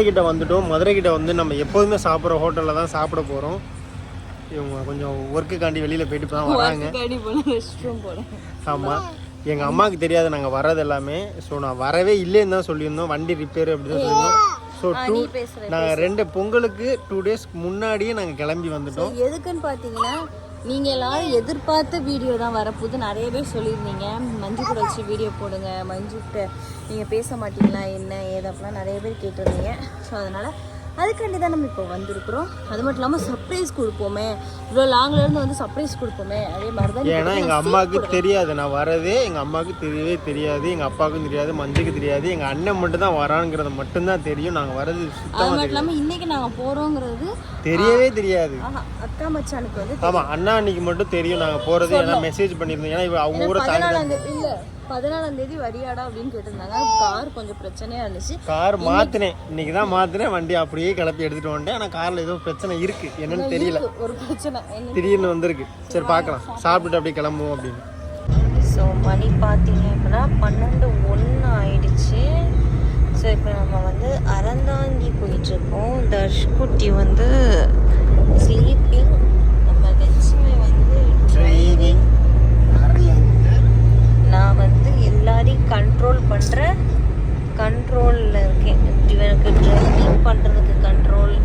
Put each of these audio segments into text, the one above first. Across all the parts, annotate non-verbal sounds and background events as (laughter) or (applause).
மதுரை கிட்ட வந்துட்டோம். மதுரை கிட்ட வந்து நம்ம எப்போதுமே சாப்பிட்ற ஹோட்டலில் தான் சாப்பிட போகிறோம் இவங்க கொஞ்சம் ஒர்க்குக்காண்டி வெளியில் போயிட்டு இப்போ தான் வராங்க. ஆமாம் எங்கள் அம்மாவுக்கு தெரியாது நாங்கள் வர்றது எல்லாமே. ஸோ நான் வரவே இல்லைன்னு தான் சொல்லியிருந்தோம். வண்டி ரிப்பேர் அப்படி தான் சொல்லியிருந்தோம். ஸோ டூ நாங்கள் ரெண்டு பொங்கலுக்கு டூ டேஸ்க்கு முன்னாடியே நாங்கள் கிளம்பி வந்துட்டோம். எதுக்குன்னு பார்த்தீங்கன்னா நீங்கள் எல்லாரும் எதிர்பார்த்த வீடியோ தான் வரப்போது நிறைய பேர் சொல்லியிருந்தீங்க. மஞ்சு கூட வச்சு வீடியோ போடுங்க. மஞ்சுக்கிட்ட நீங்கள் பேச மாட்டீங்களா? என்ன? ஏது? அப்படிலாம் நிறைய பேர் கேட்டிருந்தீங்க. ஸோ அதனால் அதுக்காண்டி தான் நம்ம இப்போ வந்திருக்கிறோம். அது மட்டும் இல்லாமல் சர்ப்ரைஸ் கொடுப்போமே. இவ்வளோ லாங்லேருந்து வந்து சர்ப்ரைஸ் கொடுப்போமே. அதே மாதிரி தான் ஏன்னா எங்கள் அம்மாவுக்கு தெரியாது. நான் வரதே எங்கள் அம்மாவுக்கு தெரியவே தெரியாது. எங்கள் அப்பாவுக்கும் தெரியாது. மஞ்சுக்கு தெரியாது. எங்கள் அண்ணன் மட்டும் தான் வராங்கிறது மட்டும்தான் தெரியும். நாங்கள் வரது அது மட்டும் இல்லாமல் இன்றைக்கி நாங்கள் போகிறோங்கிறது தெரியவே தெரியாது. அக்கா மச்சானுக்கு வந்து ஆமாம் அண்ணா அன்னைக்கு மட்டும் தெரியும் நாங்கள் போகிறது ஏன்னா மெசேஜ் பண்ணியிருந்தோம். ஏன்னா இவ அவங்க ஊரை தாண்டி இல்லை பதினாலாம் தேதி வரியாடா அப்படின்னு கேட்டிருந்தாங்க. கார் கொஞ்சம் பிரச்சனையாக இருந்துச்சு. கார் மாற்றினேன் இன்னைக்கு தான் மாற்றினேன் வண்டி அப்படியே கிளப்பி எடுத்துகிட்டு வந்துட்டேன். ஆனால் காரில் ஏதோ பிரச்சனை இருக்குது என்னன்னு தெரியல. ஒரு பிரச்சனை. திடீர்னு வந்திருக்கு. சரி பார்க்கலாம். சாப்பிட்டுட்டு அப்படியே கிளம்புவோம் அப்படின்னு. ஸோ மணி பார்த்தீங்க அப்படின்னா பன்னெண்டு ஒன்று ஆயிடுச்சு ஸோ இப்போ நம்ம வந்து அறந்தாங்கி போயிட்டுருக்கோம். தர்ஷ்குட்டி வந்து ஸ்லீப்பிங் நம்ம லட்சுமி வந்து ட்ரைவிங் நான் வந்து எல்லாரையும் கண்ட்ரோல் பண்ணுற கண்ட்ரோலில் இருக்கேன். இவனுக்கு ட்ரைவிங் பண்ணுறதுக்கு கண்ட்ரோல்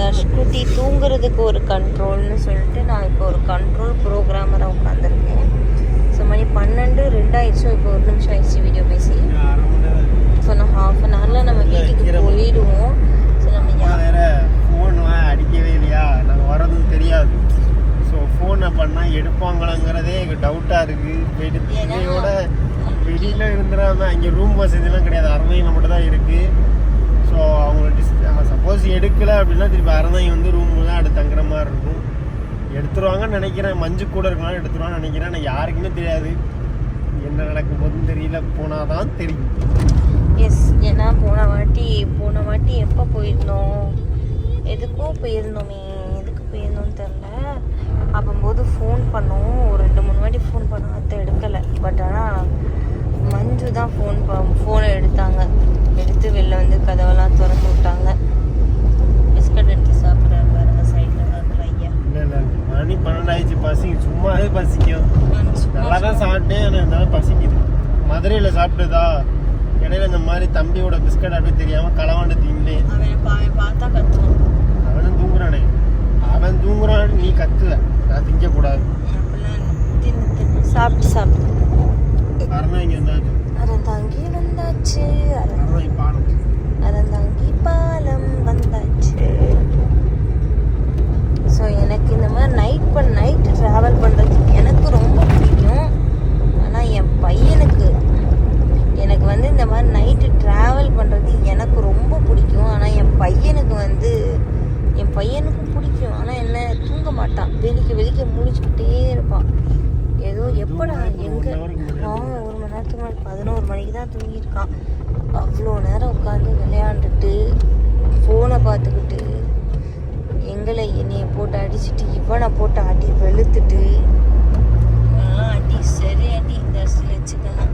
தர்ஷ்குட்டி தூங்குறதுக்கு ஒரு கண்ட்ரோல்னு சொல்லிட்டு நான் இப்போ ஒரு கண்ட்ரோல் ப்ரோக்ராமராக உட்காந்துருக்கேன் ஸோ மணி பன்னெண்டு ரெண்டாயிடுச்சோ. இப்போ ஒரு நிமிஷம் ஆயிடுச்சு வீடியோ பேசி. ஸோ ஹாஃப் அன் ஹவரில் நம்ம வீட்டுக்கு போயிடுவோம். ஸோ நம்ம வேற ஃபோன்லாம் அடிக்கவே இல்லையா? நாங்கள் வர்றதும் தெரியாது. ஸோ ஃபோனை பண்ணால் எடுப்பாங்களாங்கிறதே எங்கள் டவுட்டாக இருக்குது போயிட்டு பிள்ளையோட வெளியில் இருந்துடாம அங்கே ரூம் வசதிலாம் கிடையாது. அரணையில் மட்டும் தான் இருக்குது ஸோ அவங்க டிஸ் சப்போஸ் எடுக்கலை அப்படின்னா திருப்பி அரணையை வந்து ரூம் தான் அடுத்து தங்குற மாதிரி இருக்கும். எடுத்துருவாங்கன்னு நினைக்கிறேன். மஞ்சு கூட இருக்கலாம் எடுத்துருவான்னு நினைக்கிறேன். ஆனால் யாருக்குமே தெரியாது. என்ன நடக்கும் போதுன்னு தெரியல. போனால் தான் தெரியும். எஸ் ஏன்னா போன வாட்டி போன வாட்டி எப்போ போயிருந்தோம்? எதுக்கும் போயிருந்தோமே எதுக்கு போயிருந்தோம்னு தெரில அப்போம்போது ஃபோன் பண்ணோம். ஒரு ரெண்டு மூணு வாட்டி ஃபோன் பண்ணோம். அத்தை எடுக்கலை. பட் ஆனால் மஞ்சு தான் ஃபோன் ஃபோனை எடுத்தாங்க. எடுத்து வெளில வந்து கதவெல்லாம் திறந்து விட்டாங்க பிஸ்கட் எடுத்து சாப்பிட்றாரு பாருங்க சைடில் இருக்கிற ஐயா இல்லை இல்லை மணி பன்னெண்டாயிடுச்சு பசிக்கும் சும்மாவே பசிக்கும் நல்லா தான் சாப்பிட்டேன் ஆனால் இருந்தாலும் பசிக்குது மதுரையில் சாப்பிட்டதா இடையில இந்த மாதிரி தம்பியோட பிஸ்கட் அப்படியே தெரியாமல் களவாண்டு தின்னேன் அவன் பார்த்தா கத்துவான். அவனும் தூங்குறானே. அவன் தூங்குறான் நீ கத்துவ. நான் தின்னு தின்னு. சாப்பிட்டு சாப்பிட்டு. அரணா இங்கே இருந்தாச்சு அறந்தாங்கி வந்தாச்சு. அற- அரணா பாடம் அறந்தாங்கி பாலம் வந்தாச்சு ஸோ எனக்கு இந்த மாதிரி நைட் பண் நைட்டு ட்ராவல் பண்ணுறது எனக்கு ரொம்ப பிடிக்கும் ஆனால் என் பையனுக்கு எனக்கு வந்து இந்த மாதிரி நைட்டு ட்ராவல் பண்ணுறது எனக்கு ரொம்ப பிடிக்கும் ஆனால் என் பையனுக்கு வந்து என் பையனுக்கும் பிடிக்கும் ஆனால் என்ன தூங்க மாட்டான் வெளிக்க வெளிக்க முழிச்சுக்கிட்டே இருப்பான் ஏதோ எப்படா எங்கே அவன் ஒரு மணி நேரத்துக்கு முன்னாடி பதினோரு மணிக்கு தான் தூங்கியிருக்கான் அவ்வளோ நேரம் உட்காந்து விளையாண்டுட்டு ஃபோனை பார்த்துக்கிட்டு எங்களை என்னைய போட்டு அடிச்சுட்டு இவனை போட்டு அடி வெளுத்துட்டு. அடி சரி அடி. தர்சில் வச்சுக்கலாம்.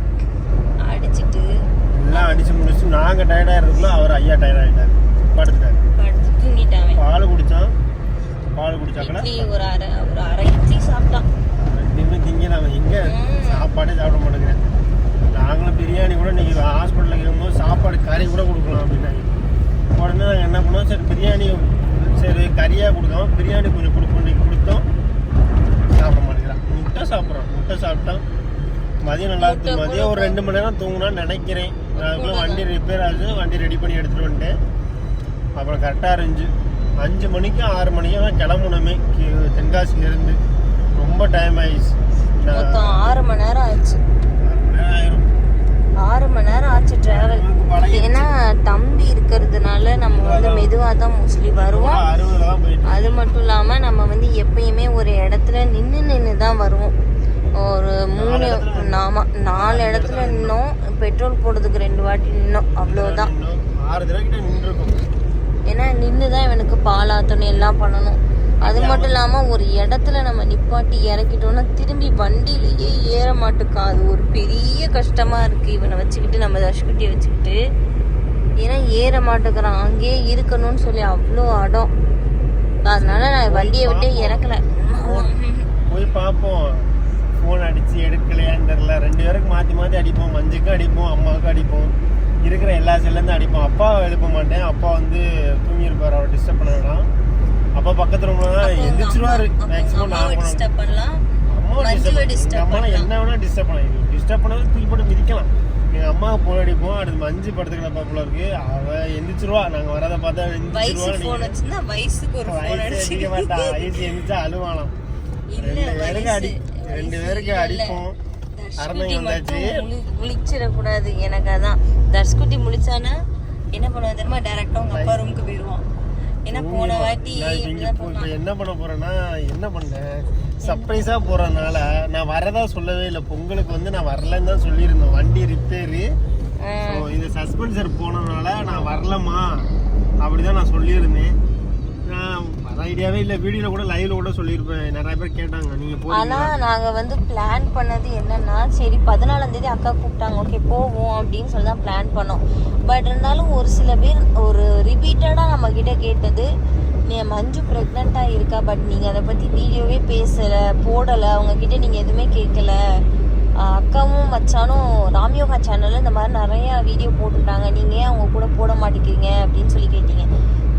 அடிச்சுட்டு. எல்லாம் அடிச்சு முடிச்சு நாங்கள் டயர்டாக இருக்கோம் அவர் ஐயா டயர்ட் ஆகிட்டார் படுத்துட்டார். படுத்து தூங்கிட்டான் பால் குடித்தான் பால் குடிச்சாக்கல? இட்லி ஒரு அரை ஒரு அரை இட்லி சாப்பிட்டான். ரெண்டுமே திங்க அவன் எங்கே சாப்பாடே சாப்பிட மாட்டேங்கிறேன். நாங்களும் பிரியாணி கூட இன்னைக்கு ஹாஸ்பிட்டலில் இருக்கும்போது சாப்பாடு கறி கூட கொடுக்கலாம் அப்படின்னாங்க உடனே நாங்கள் என்ன பண்ணோம்? சரி பிரியாணி சரி கறியாக கொடுத்தோம் பிரியாணி கொஞ்சம் இன்னைக்கு கொடுத்தோம். சாப்பிட மாட்டேங்கிறான். முட்டை சாப்பிட்றோம் முட்டை சாப்பிட்டோம் மதியம் நல்லா இருக்கு. மதியம் ஒரு ரெண்டு மணி நேரம் தூங்கினான்னு நினைக்கிறேன். அதுக்குள்ளே வண்டி ரிப்பேர் ஆகுது. வண்டி ரெடி பண்ணி எடுத்துகிட்டு வந்துட்டேன். அப்புறம் கரெக்டாக இருந்துச்சு. அஞ்சு மணிக்கு ஆறு மணிக்கு தான் கிளம்பணுமே தென்காசியிலேருந்து. ரொம்ப டைம் ஆயிடுச்சு. ஆறு மணி நேரம் நேரம் ஆயிரும். ஆறு மணி நேரம் ஆச்சு டிராவல் ஏன்னா தம்பி இருக்கிறதுனால நம்ம வந்து மெதுவாக தான் மோஸ்ட்லி வருவோம். அது மட்டும் இல்லாமல் நம்ம வந்து எப்பயுமே ஒரு இடத்துல நின்று நின்று தான் வருவோம். ஒரு மூணு நாம நாலு இடத்துல நின்னோம். பெட்ரோல் போடுறதுக்கு ரெண்டு வாட்டி நின்னோம். அவ்வளோதான் ஏன்னா நின்று தான் இவனுக்கு பாலாத்தணும் எல்லாம் பண்ணணும். அது மட்டும் இல்லாமல் ஒரு இடத்துல நம்ம நிப்பாட்டி இறக்கிட்டோம்னா திரும்பி வண்டியிலேயே ஏற மாட்டுக்கா. அது ஒரு பெரிய கஷ்டமாக இருக்குது இவனை வச்சுக்கிட்டு நம்ம தஷ்குட்டியை வச்சுக்கிட்டு. ஏன்னா ஏற மாட்டேங்கிறான் அங்கேயே இருக்கணும்னு சொல்லி அவ்வளோ அடம். அதனால நான் வண்டியை விட்டு இறக்கல. போய் பார்ப்போம் ஃபோன் அடிச்சு எடுக்கலையான்னு தெரில ரெண்டு பேருக்கு மாற்றி மாற்றி அடிப்போம். மஞ்சுக்கும் அடிப்போம். அம்மாவுக்கும் அடிப்போம். இருக்கிற எல்லா செல்லேருந்து அடிப்போம். அப்பாவை எழுப்ப மாட்டேன். அப்பா வந்து தூங்கியிருப்பார். அவர் டிஸ்டர்ப் பண்ண வேணாம். அப்பா பக்கத்து ரூம்ல தான் எந்திரிச்சிருவாரு. மேக்ஸிமம் நான் டிஸ்டர்ப் பண்ணலாம். அம்மாவை மஞ்சுவை டிஸ்டர்ப் அம்மா பண்ணலாம். என்ன வேணா டிஸ்டர்ப் பண்ணலாம். டிஸ்டர்ப் பண்ணாலும் தூக்கி போட்டு மிதிக்கலாம். எங்க அம்மாவுக்கு போன் அடிப்போம் அடுத்து மஞ்சு படுத்துக்கிற பாப்புல இருக்கு. அவ எந்திரிச்சிருவா. நாங்க வரதை பார்த்தா எந்திரிச்சிருவா. வயசுக்கு ஒரு ஃபோன் அடிக்க மாட்டா வயசு எந்திரிச்சா அழுவாளாம். இல்ல ரெண்டு பேருக்கு அடி ரெண்டு பேருக்கு அடிப்போம். முழிச்சிடக்கூடாது. எனக்கு அதான். தர்ஷ்குட்டி முழிச்சானா என்ன பண்ணுவான் தெரியுமா? டேரக்டா உங்க அப்பா ரூமுக்கு போயிடுவான் ஏன்னா போன வாட்டி என்ன பண்ண போறேன்னா என்ன பண்ணேன்? சர்ப்ரைஸா போறதுனால நான் வரதா சொல்லவே இல்லை. பொங்கலுக்கு வந்து நான் வரலன்னு தான் சொல்லியிருந்தேன். வண்டி ரிப்பேரு இந்த சஸ்பென்சர் போனதுனால நான் வரலம்மா. அப்படிதான் நான் சொல்லியிருந்தேன். ஐடியாவே இல்லை. வீடியோல கூட லைவ்ல கூட சொல்லியிருப்பேன். நிறைய பேர் கேட்டாங்க நீங்க ஆனா நாங்க வந்து பிளான் பண்ணது என்னன்னா சரி பதினாலாம் தேதி அக்கா கூப்பிட்டாங்க. ஓகே போவோம் அப்படின்னு சொல்லி தான் பிளான் பண்ணோம். பட் இருந்தாலும் ஒரு சில பேர் ஒரு ரிப்பீட்டடாக நம்ம கிட்ட கேட்டது நீ மஞ்சு ப்ரெக்னெண்ட்டாக இருக்கா பட் நீங்க அதை பத்தி வீடியோவே பேசல போடல. அவங்க கிட்ட நீங்க எதுவுமே கேட்கல. அக்காவும் மச்சானும் ராம்யோகா சேனல்ல இந்த மாதிரி நிறைய வீடியோ போட்டுட்டாங்க நீங்க ஏன் அவங்க கூட போட மாட்டேங்கிறீங்க? அப்படின்னு சொல்லி கேட்டீங்க.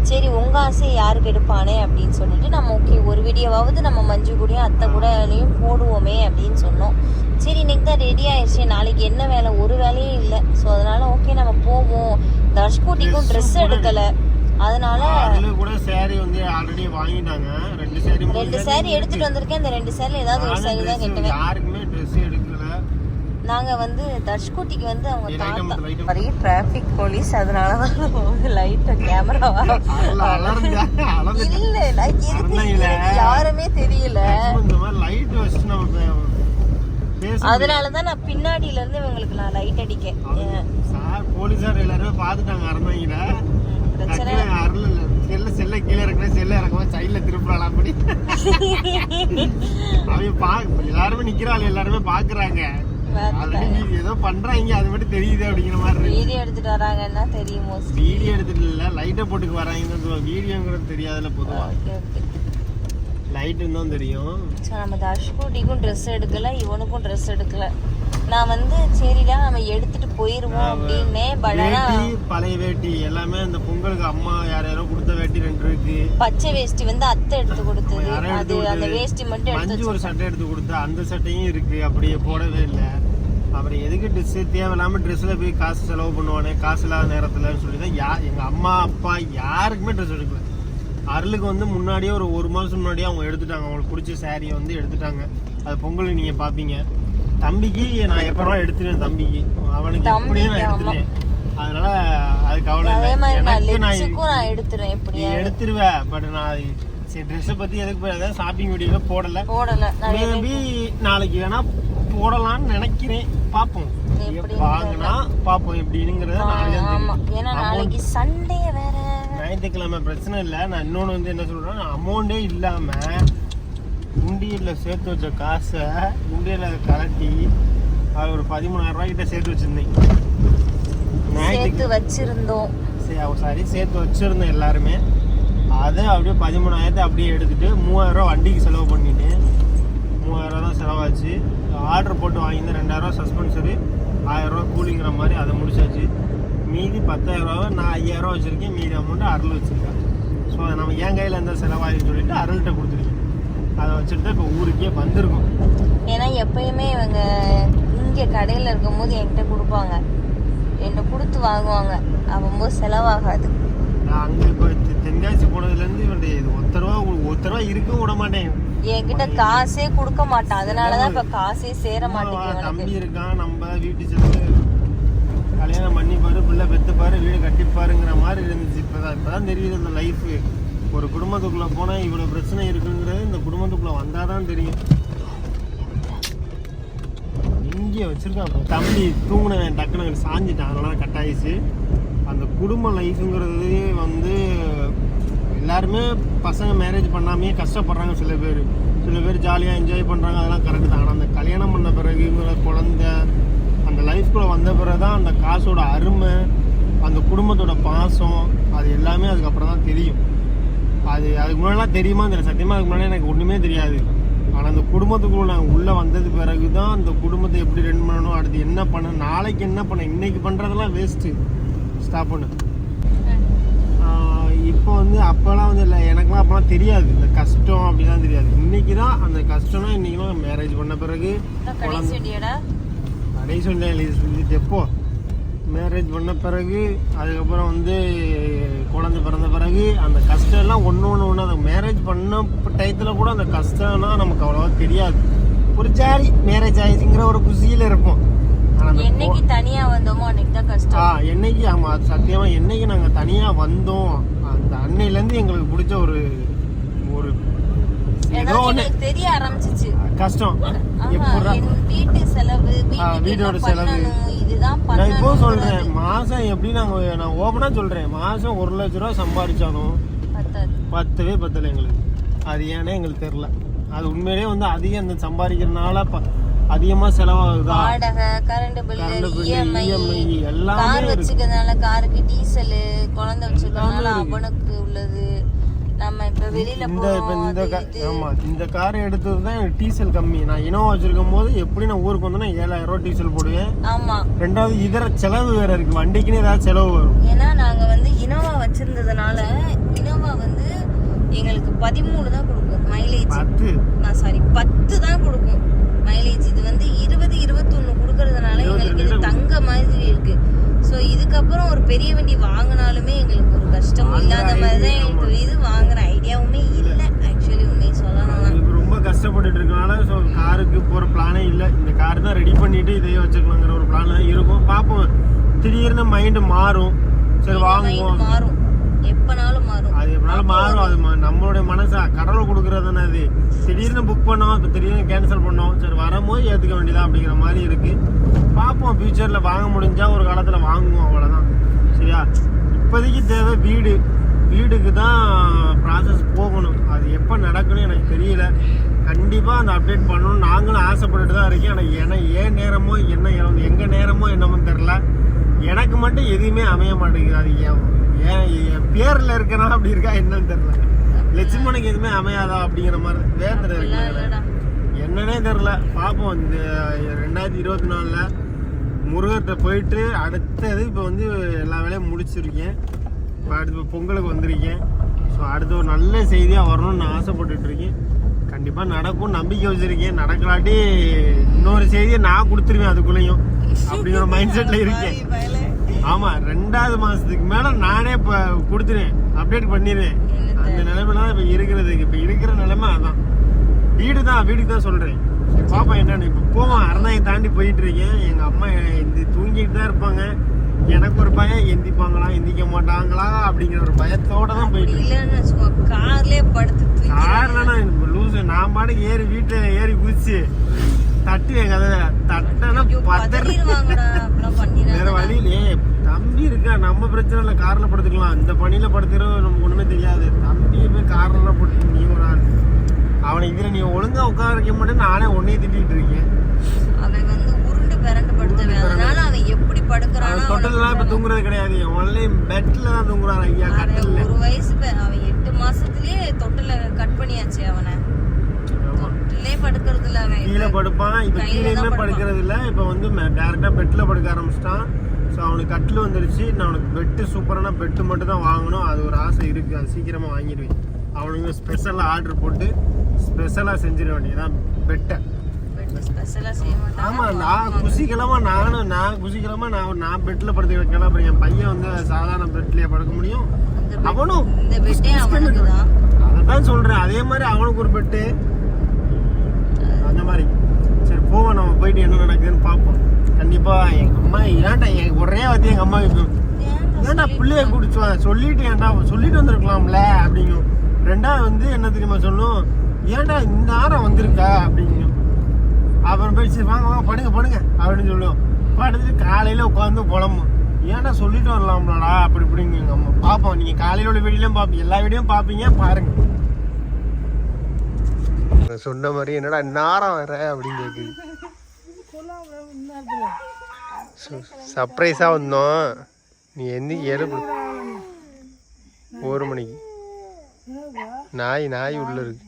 சரி உங்க ஆசையை யாருக்கு எடுப்பானே அப்படின்னு சொல்லிட்டு நம்ம ஓகே ஒரு வீடியோவாவது நம்ம மஞ்சு கூடயும் அத்தை கூடயும் போடுவோமே அப்படின்னு சொன்னோம். சரி இன்னைக்கு தான் ரெடி ஆயிடுச்சு நாளைக்கு என்ன வேலை? ஒரு வேலையும் இல்லை. ஸோ அதனால ஓகே நம்ம போவோம். தர்ஷ்கூட்டிக்கும் ட்ரெஸ் எடுக்கல. அதனால கூட saree வந்து ஆல்ரெடி வாங்கிட்டாங்க. ரெண்டு மூணு ரெண்டு இருக்கு. எடுத்துட்டு வந்திருக்கேன். இந்த ரெண்டு சேரீல ஏதாவது ஒரு saree தான் கட்டுவேன் யாருக்குமே ட்ரெஸ் எடுக்கல நாங்க வந்து தர்ஷ்குட்டிக்கு வந்து அவங்க தாத்தா. நிறைய டிராஃபிக் போலீஸ் அதனால தான் லைட் கேமராவா. (laughs) இல்ல நான் எதுக்கு யாருமே தெரியல. முடியாது. அதனாலதான் நான் பின்னாடில இருந்து இவங்களுக்கு நான் லைட் அடிக்கேன். ஏன், சார் போலீஸார் எல்லாருமே பார்த்துட்டாங்க அறந்தாங்கல பிரச்சனை. அருள் இல்ல. செல்ல செல்ல கீழே இறக்குறேன் செல்ல இறக்குமா சைட்ல திருப்புறாள் அப்படி. (laughs) அவங்க பா எல்லாருமே நிக்கிறாள் எல்லாருமே பாக்குறாங்க. ஏதோ பண்றாங்க அது மட்டும் தெரியுது அப்படிங்கிற மாதிரி வீடியோ எடுத்துட்டு வராங்கன்னா தெரியும் வீடியோ எடுத்துட்டு இல்ல லைட்டை போட்டுக்கு வராங்க வீடியோங்கிறது தெரியாதுல பொதுவா. லைட் தான் தெரியும். நம்ம தர்ஷ்குட்டிக்கும் ட்ரெஸ் எடுக்கல இவனுக்கும் ட்ரெஸ் எடுக்கல. நான் வந்து சரிடா நம்ம எடுத்துட்டு போயிருவோம் அப்படின்னே பட் ஆனா பழைய வேட்டி எல்லாமே அந்த பொங்கலுக்கு அம்மா யார் யாரோ கொடுத்த வேட்டி ரெண்டு இருக்கு. பச்சை வேஷ்டி வந்து அத்தை எடுத்து கொடுத்தது. அது அந்த. வேஷ்டி மட்டும் எடுத்து ஒரு சட்டை எடுத்து கொடுத்தா அந்த சட்டையும் இருக்கு அப்படியே போடவே இல்லை. அப்புறம் எதுக்கு ட்ரெஸ் தேவையில்லாம ட்ரெஸ்ல போய் காசு செலவு பண்ணுவானே காசு இல்லாத நேரத்துலன்னு சொல்லி தான் யா எங்க அம்மா அப்பா யாருக்குமே ட்ரெஸ் எடுக்கல. அருளுக்கு வந்து முன்னாடியே ஒரு ஒரு மாசம் முன்னாடியே அவங்க எடுத்துட்டாங்க. அவங்களுக்கு பிடிச்ச சாரியை வந்து எடுத்துட்டாங்க. அது பொங்கலுக்கு நீங்க பாப்பீங்க. தம்பிக்கு நான் எப்பறம் எடுத்துருவேன் தம்பிக்கு. அவனுக்கு எப்படியும் நான். எடுத்துருவேன். அதனால அது கவலை அதே மாதிரி நான் எனக்கு நான் எடுத்துருவேன் நீ எப்படியா எடுத்துருவ பட் நான் சரி ட்ரெஸ்ஸை பத்தி எதுக்கு போய் ஷாப்பிங் வீடியோல போடல. போடல. மேபி நாளைக்கு வேணா போடலாம்னு நினைக்கிறேன். பாப்போம் எப்படி வாங்கினா பாப்போம் எப்படிங்கிறத நாளைக்கு. ஏன்னா நாளைக்கு சண்டே வேற. ஞாயிற்றுக்கிழமை பிரச்சனை இல்லை. நான் இன்னொன்று வந்து என்ன சொல்றேன் அமௌண்டே இல்லாம உண்டியல்ல சேர்த்து வச்ச காசை உண்டியல்ல கலட்டி அது ஒரு பதிமூணாயிரம் ரூபாய் கிட்ட சேர்த்து வச்சிருந்தேன். சேர்த்து வச்சிருந்தோம். சாரி சேர்த்து வச்சிருந்தேன் எல்லாருமே. அதை அப்படியே பதிமூணாயிரத்தை அப்படியே எடுத்துட்டு மூவாயிரம் ரூபா வண்டிக்கு செலவு பண்ணிட்டு மூவாயிரம் ரூபா தான் செலவாச்சு. ஆர்டர் போட்டு வாங்கியிருந்தேன் ரெண்டாயிரம் ரூபா சஸ்பென்சரு ஆயிரம் ரூபா கூலிங்கிற மாதிரி அதை முடிச்சாச்சு. மீதி பத்தாயிரம் ரூபாவை நான் ஐயாயிரம் ரூபா வச்சிருக்கேன் மீதி அமௌண்ட்டு அருள் வச்சிருக்கேன். ஸோ அதை நம்ம என் கையில் இருந்த செலவாகின்னு சொல்லிட்டு அருள்கிட்ட கொடுத்துருக்கேன். அதை வச்சுட்டு இப்போ ஊருக்கே வந்திருக்கோம். ஏன்னா எப்பயுமே இவங்க இங்க கடையில இருக்கும்போது என்கிட்ட கொடுப்பாங்க. என்கிட்ட கொடுத்து வாங்குவாங்க. அப்போது செலவாகாது. நான் அங்கே இப்போ தென்காசி போனதுலேருந்து இவன்ட்டு இது ஒத்த ரூபா ஒத்த ரூபா இருக்கவும் விட மாட்டேன். என்கிட்ட காசே கொடுக்க மாட்டான் அதனாலதான் இப்ப காசே சேர மாட்டேங்குது தம்பி இருக்கான். நம்ம வீட்டு செலவு. கல்யாணம் பண்ணி பாரு பிள்ளை பெத்து பாரு வீடு கட்டிப்பாருங்கிற மாதிரி இருந்துச்சு. இப்பதான் இப்பதான் தெரியுது இந்த லைஃப் ஒரு குடும்பத்துக்குள்ளே போனால் இவ்வளோ பிரச்சனை இருக்குங்கிறது இந்த வந்தால் தான் தெரியும். இங்கே வச்சுருக்கான் தம்பி தூங்குனவன் டக்குனு சாஞ்சிட்டான். அதனால் கட் ஆயிடுச்சு. அந்த குடும்ப லைஃபுங்கிறது வந்து எல்லாருமே பசங்க மேரேஜ் பண்ணாமே கஷ்டப்படுறாங்க சில பேர். சில பேர் ஜாலியாக என்ஜாய் பண்ணுறாங்க அதெல்லாம் கரெக்டு தான். ஆனால் அந்த கல்யாணம் பண்ண பிறகுங்கிற குழந்த அந்த லைஃப்குள்ளே வந்த பிறகு தான் அந்த காசோட அருமை அந்த குடும்பத்தோட பாசம் அது எல்லாமே அதுக்கப்புறம் தான் தெரியும். அது அதுக்கு முன்னாடிலாம் தெரியுமா தெரியல. சத்தியமாக அதுக்கு முன்னாடி எனக்கு ஒன்றுமே தெரியாது. ஆனால் அந்த குடும்பத்துக்குள்ள நான் உள்ளே வந்தது பிறகு தான் அந்த குடும்பத்தை எப்படி ரன் பண்ணணும் அடுத்து என்ன பண்ண நாளைக்கு என்ன பண்ண இன்னைக்கு பண்ணுறதெல்லாம் வேஸ்ட்டு ஸ்டாப் பண்ணு. இப்போ வந்து அப்போலாம் வந்து இல்லை எனக்குலாம் அப்போலாம் தெரியாது. இந்த கஷ்டம் அப்படிலாம் தெரியாது. இன்னைக்கு தான் அந்த கஷ்டம்னா இன்னைக்குலாம் மேரேஜ் பண்ண பிறகு இதான் கடைசி எப்போ? மேரேஜ் பண்ண பிறகு அதுக்கப்புறம் வந்து குழந்தை பிறந்த பிறகு அந்த கஷ்டம் எல்லாம் ஒன்று ஒன்று ஒன்று அந்த மேரேஜ் பண்ண டயத்தில் கூட அந்த கஷ்டம்னா நமக்கு அவ்வளோவா தெரியாது. ஒரு ஜாலி மேரேஜ் ஆயிடுச்சுங்கிற ஒரு குசியில் இருப்போம். என்னைக்கு தனியா வந்தோமோ அன்னைக்கு தான் ஆ கஷ்டம் என்னைக்கு ஆமாம் அது சத்தியமாக என்னைக்கு நாங்கள் தனியாக வந்தோம் அந்த அன்னையிலேருந்து எங்களுக்கு பிடிச்ச ஒரு ஒரு ஏதோ தெரிய ஆரம்பிச்சிச்சு. கஷ்டம். வீட்டு செலவு வீட்டோட செலவு. இதுதான் நான் இப்போ சொல்றேன் மாசம் எப்படி நாங்க நான் ஓப்பனா சொல்றேன் மாசம் ஒரு லட்ச ரூபா சம்பாதிச்சாலும் பத்தவே பத்தல எங்களுக்கு. அது ஏன்னே எங்களுக்கு தெரியல. அது உண்மையிலேயே வந்து அதிகம் அந்த சம்பாதிக்கிறதுனால அதிகமா செலவாகுதா? வாடகை கரண்ட் பில்லு இஎம்ஐ எல்லாமே கார் வச்சுக்கிறதுனால காருக்கு டீசலு குழந்தை வச்சுக்கிறதுனால அவனுக்கு உள்ளது. நம்ம இப்ப வெளியில இந்த போறோம் இந்த கார் எடுத்தது தான் டீசல் கம்மி. நான் இனோவா வச்சிருக்கும் போது எப்படி நான் ஊருக்கு வந்தேன்னா ஏழாயிரம் ரூபா டீசல் போடுவேன். ஆமா. ரெண்டாவது இதர செலவு வேற இருக்கு. வண்டிக்குன்னு ஏதாவது செலவு வரும். ஏன்னா நாங்க வந்து இனோவா வச்சிருந்ததுனால இனோவா வந்து எங்களுக்கு பதிமூணு தான் கொடுக்கும். மைலேஜ் பத்து. நான் சாரி பத்து தான் கொடுக்கும். மைலேஜ் இது வந்து இருபது இருபத்தொன்னு கொடுக்கறதுனால எங்களுக்கு இது தங்க மாதிரி இருக்கு. ஸோ இதுக்கப்புறம் ஒரு பெரிய வண்டி வாங்கினாலுமே எங்களுக்கு ஒரு கஷ்டம் இல்லாத மாதிரி தான் எங்களுக்கு இது வாங்குற ஐடியாவுமே இல்லை. ஆக்சுவலி உண்மையை சொல்லணும்னா. ரொம்ப கஷ்டப்பட்டுட்டு இருக்கனால ஸோ காருக்கு போகிற பிளானே இல்லை. இந்த கார் தான் ரெடி பண்ணிட்டு இதையே வச்சுக்கலாங்கிற ஒரு பிளான் இருக்கும். பார்ப்போம். திடீர்னு மைண்டு மாறும். சரி வாங்குவோம். மாறும். எப்பனாலும் மாறும். அது எப்படினாலும் மாறும். அது நம்மளுடைய மனசா கடவுள் கொடுக்குறது தானே அது. திடீர்னு புக் பண்ணோம் இப்போ திடீர்னு கேன்சல் பண்ணோம். சரி வரும்போது ஏற்றுக்க வேண்டியதா அப்படிங்கிற மாதிரி இருக்கு. பார்ப்போம் ஃபியூச்சரில் வாங்க முடிஞ்சா ஒரு காலத்தில் வாங்குவோம் அவ்வளோதான் சரியா? இப்போதைக்கு தேவை வீடு. வீடுக்கு தான் ப்ராசஸ் போகணும். அது எப்போ நடக்குன்னு எனக்கு தெரியல. கண்டிப்பாக அந்த அப்டேட் பண்ணணும் நாங்களும் ஆசைப்பட்டுட்டு தான் இருக்கேன். ஆனால் ஏன்னா ஏன் நேரமோ என்ன இடம் எங்கள் நேரமோ என்னமோ தெரில எனக்கு மட்டும் எதுவுமே அமைய மாட்டேங்குது. அது ஏன் ஏன் என் பேரில் இருக்கனால அப்படி இருக்கா என்னன்னு தெரில லட்சுமணுக்கு எதுவுமே அமையாதா அப்படிங்கிற மாதிரி வேதனை இருக்கு என்னன்னே தெரில பார்ப்போம் இந்த ரெண்டாயிரத்தி இருபத்தி நாலில் முருகர்கிட்ட போயிட்டு அடுத்தது இப்போ வந்து எல்லா வேலையும் முடிச்சிருக்கேன். இப்போ அடுத்து பொங்கலுக்கு வந்திருக்கேன். ஸோ அடுத்து ஒரு நல்ல செய்தியாக வரணும்னு நான் ஆசைப்பட்டுட்டு இருக்கேன். கண்டிப்பாக நடக்கும் நம்பிக்கை வச்சிருக்கேன். நடக்கலாட்டி இன்னொரு செய்தியை நான் கொடுத்துருவேன் அதுக்குள்ளேயும். அப்படிங்கிற மைண்ட் செட்டில் இருக்கேன். ஆமா ரெண்டாவது மாசத்துக்கு மேல நானே இப்ப கொடுத்துருவேன். அப்டேட் பண்ணிடுவேன் அந்த நிலைமையில தான் இப்ப இருக்கிறது. இப்ப இருக்கிற நிலைமை அதான். வீடு தான் வீடுக்கு தான் சொல்றேன். சரி, பாப்பா என்னன்னு. இப்ப போவோம். அறந்தாயை தாண்டி போயிட்டு இருக்கேன். எங்க அம்மா இந்த தூங்கிட்டு தான் இருப்பாங்க. எனக்கு ஒரு பயம் எந்திப்பாங்களா எந்திக்க மாட்டாங்களா அப்படிங்கிற ஒரு பயத்தோட தான் போயிட்டு இல்லைன்னு கார்லயே படுத்து காரணம்னா லூசு. நான் பாட்டுக்கு ஏறி வீட்டுல ஏறி குதிச்சு தட்டு கதை தட்டனா வேற வழி இல்லையே தம்பி இருக்கா? நம்ம பிரச்சனை இல்லை கார்ல படுத்துக்கலாம். இந்த பணியில படுத்துறது நமக்கு ஒண்ணுமே தெரியாது. தம்பி போய் கார்ல படுத்து நீ ஒரு ஆள். அவனை இதுல நீ ஒழுங்கா உட்கார வைக்க மாட்டேன்னு நானே உன்னையே திட்டிட்டு இருக்கேன். அவன் வந்து உருண்டு பிறண்டு படுத்தவன் அதனால அவன் எப்படி படுக்கிறானோ அவன் தொட்டல்லாம் இப்ப தூங்குறது கிடையாது. ஒன்லி பெட்ல தான் தூங்குறான் ஐயா ஒரு வயசு அவன் எட்டு மாசத்துலயே தொட்டில கட் பண்ணியாச்சு அவனை. தொட்டிலே படுக்கிறது இல்ல அவன். கீழே படுப்பான். இப்ப கீழே படுக்கிறது இல்ல இப்ப வந்து டேரக்டா பெட்ல படுக்க ஆரம்பிச்சிட்டான். ஸோ அவனுக்கு கட்டில் வந்துருச்சு. நான் அவனுக்கு பெட்டு சூப்பரான பெட்டு மட்டும் தான் வாங்கணும். அது ஒரு ஆசை இருக்கு. அது சீக்கிரமா வாங்கிடுவேன். அவனுக்கு ஸ்பெஷலாக ஆர்டர் போட்டு ஸ்பெஷலாக செஞ்சிட வேண்டியதான் பெட்டை ஆமா நான் குசிக்கிழமா நானும் நான் குசிக்கிழமா நான் நான் பெட்ல படுத்து கிளம்புறேன் என் பையன் வந்து சாதாரண பெட்லயே படுக்க முடியும். அவனும் அதான் சொல்றேன். அதே மாதிரி அவனுக்கு ஒரு பெட்டு மாதிரி. சரி போவோம் நம்ம போயிட்டு என்ன நடக்குதுன்னு பார்ப்போம். கண்டிப்பா எங்க அம்மா ஏன்டா என் ஒரே வார்த்தை எங்க அம்மா ஏன்டா பிள்ளைய குடிச்சு சொல்லிட்டு ஏன்டா சொல்லிட்டு வந்திருக்கலாம்ல அப்படிங்கும். ரெண்டாவது வந்து என்ன தெரியுமா சொல்லும்? ஏன்டா இந்த நேரம் வந்திருக்க அப்படிங்கும். அப்புறம் போய் சரி வாங்க வாங்க படுங்க படுங்க அப்படின்னு சொல்லுவோம் படுத்துட்டு காலையில உட்காந்து புலம்பும். ஏன்டா சொல்லிட்டு வரலாம்லடா அப்படி இப்படிங்க எங்கள் அம்மா. பார்ப்போம் நீங்க காலையில உள்ள வீடியோலையும் பார்ப்பீங்க எல்லா வீடியோவும் பார்ப்பீங்க பாருங்க. சொன்ன மாதிரி என்னடா நேரம் வர அப்படின்னு கேக்குது. சர்ப்ரைஸாக வந்தோம். நீ எந்த எழுப்பு ஒரு மணிக்கு. நாய் நாய் உள்ள இருக்கு.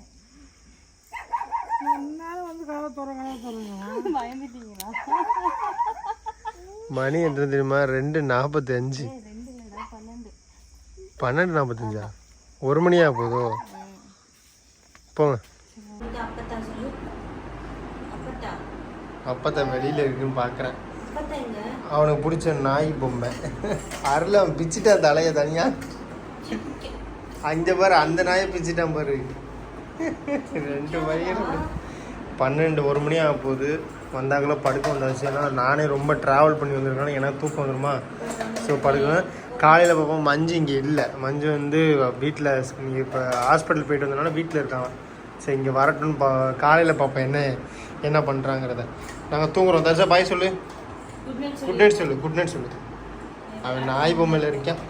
மணி என்ன தெரியுமா? ரெண்டு நாற்பத்தி அஞ்சு பன்னெண்டு நாற்பத்தஞ்சா ஒரு மணியா போதும் போங்க. அப்பத்தான் வெளியில இருக்குன்னு எங்க? அவனுக்கு பிடிச்ச நாய் பொம்மை. அருள் அவன் பிச்சுட்டான் தலையை தனியா. அஞ்சு பாரு அந்த நாயை பிச்சுட்டான் பாரு. ரெண்டு பையனும் பன்னெண்டு ஒரு மணி ஆக போகுது. வந்தாங்களோ படுக்க வந்தாச்சு ஏன்னா நானே ரொம்ப ட்ராவல் பண்ணி வந்திருக்கேன் எனக்கு தூக்கம் வந்துருமா? ஸோ படுக்குவேன் காலையில் பார்ப்போம் மஞ்சு இங்கே இல்லை. மஞ்சு வந்து வீட்டில் இப்போ ஹாஸ்பிட்டல் போயிட்டு வந்தனால வீட்டில் இருக்காங்க சரி இங்கே வரட்டும்னு பா காலையில் பார்ப்பேன் என்ன என்ன பண்ணுறாங்கிறத நாங்கள் தூங்குறோம். தர்ஷா பாய் சொல்லு. குட் நைட் குட் நைட் சொல்லு குட் நைட் சொல்லு. அவன் நாய் பொம்மையில் இருக்கான்.